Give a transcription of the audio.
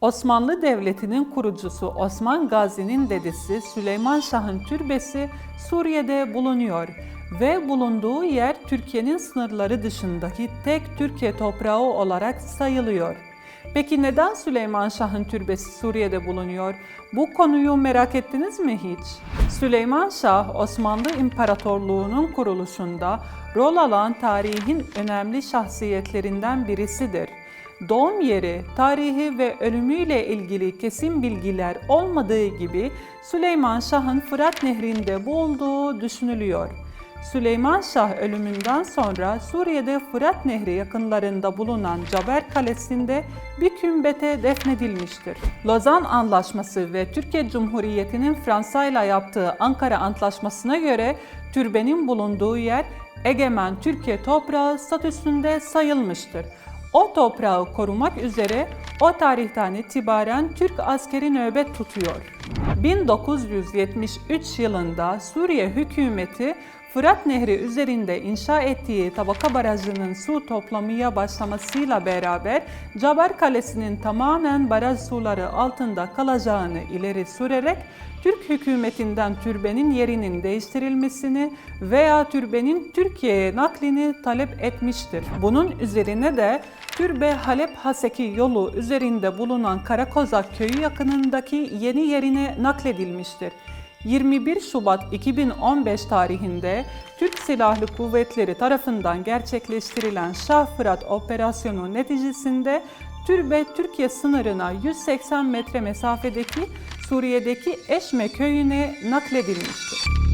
Osmanlı Devleti'nin kurucusu Osman Gazi'nin dedesi Süleyman Şah'ın türbesi Suriye'de bulunuyor ve bulunduğu yer Türkiye'nin sınırları dışındaki tek Türkiye toprağı olarak sayılıyor. Peki neden Süleyman Şah'ın türbesi Suriye'de bulunuyor? Bu konuyu merak ettiniz mi hiç? Süleyman Şah, Osmanlı İmparatorluğu'nun kuruluşunda rol alan tarihin önemli şahsiyetlerinden birisidir. Doğum yeri, tarihi ve ölümüyle ilgili kesin bilgiler olmadığı gibi Süleyman Şah'ın Fırat Nehri'nde boğulduğu düşünülüyor. Süleyman Şah ölümünden sonra Suriye'de Fırat Nehri yakınlarında bulunan Caber Kalesi'nde bir kümbete defnedilmiştir. Lozan Antlaşması ve Türkiye Cumhuriyeti'nin Fransa ile yaptığı Ankara Antlaşması'na göre türbenin bulunduğu yer egemen Türkiye toprağı statüsünde sayılmıştır. O toprağı korumak üzere o tarihten itibaren Türk askeri nöbet tutuyor. 1973 yılında Suriye hükümeti Fırat Nehri üzerinde inşa ettiği tabaka barajının su toplamaya başlamasıyla beraber Caber Kalesi'nin tamamen baraj suları altında kalacağını ileri sürerek Türk hükümetinden türbenin yerinin değiştirilmesini veya türbenin Türkiye'ye naklini talep etmiştir. Bunun üzerine de Türbe Halep Haseki yolu üzerinde bulunan Karakozak köyü yakınındaki yeni yerine nakledilmiştir. 21 Şubat 2015 tarihinde Türk Silahlı Kuvvetleri tarafından gerçekleştirilen Şah Fırat operasyonu neticesinde türbe Türkiye sınırına 180 metre mesafedeki Suriye'deki Eşme köyüne nakledilmiştir.